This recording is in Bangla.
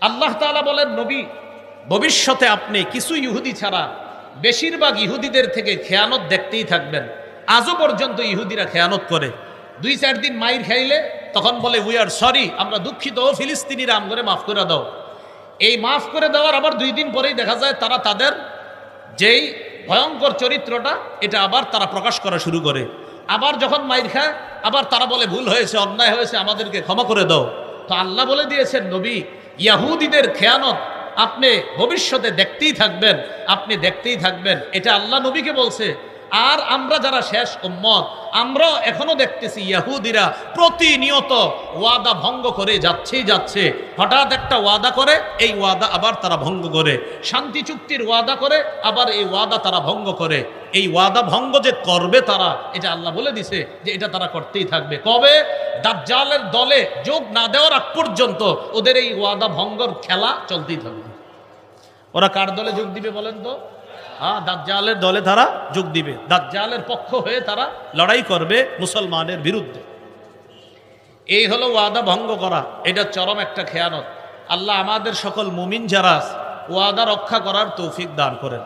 আল্লাহ তাআলা বলেন, নবী, ভবিষ্যতে আপনি কিছু ইহুদি ছাড়া বেশিরভাগ ইহুদিদের থেকে খেয়ানত দেখতেই থাকবেন। আজও পর্যন্ত ইহুদিরা খেয়ানত করে। দুই চার দিন মাইর খাইলে তখন বলে উই আর সরি আমরা দুঃখিত, ও ফিলিস্তিনিরা, আম করে মাফ করে দাও। এই মাফ করে দেওয়ার আবার দুই দিন পরেই দেখা যায় তারা তাদের যেই ভয়ঙ্কর চরিত্রটা, এটা আবার তারা প্রকাশ করা শুরু করে। আবার যখন মাইর খায়, আবার তারা বলে, ভুল হয়েছে, অন্যায় হয়েছে, আমাদেরকে ক্ষমা করে দাও। তো আল্লাহ বলে দিয়েছেন, নবী ইয়াহুদিদের খেয়ানত আপনি ভবিষ্যতে দেখতেই থাকবেন, আপনি দেখতেই থাকবেন। এটা আল্লাহ নবীকে বলছে। আর আমরা যারা শেষ উম্মত, আমরাও এখনও দেখতেছি ইয়াহুদিরা প্রতিনিয়ত ওয়াদা ভঙ্গ করে যাচ্ছেই যাচ্ছে। হঠাৎ একটা ওয়াদা করে, এই ওয়াদা আবার তারা ভঙ্গ করে। শান্তি চুক্তির ওয়াদা করে, আবার এই ওয়াদা তারা ভঙ্গ করে। এই ওয়াদা ভঙ্গ যে করবে তারা, এটা আল্লাহ বলে দিছে যে এটা তারা করতেই থাকবে। কবে? দাজ্জালের দলে যোগ না দেওয়ার আগ পর্যন্ত ওদের এই ওয়াদা ভঙ্গর খেলা চলতেই থাকবে। ওরা কার দলে যোগ দিবে বলেন তো? হ্যাঁ দাজ্জালের দলে তারা যোগ দিবে। দাজ্জালের পক্ষ হয়ে তারা লড়াই করবে মুসলমানের বিরুদ্ধে। এই হলো ওয়াদা ভঙ্গ করা। এটা চরম একটা খেয়ানত। আল্লাহ আমাদের সকল মুমিন যারা ওয়াদা রক্ষা করার তৌফিক দান করেন।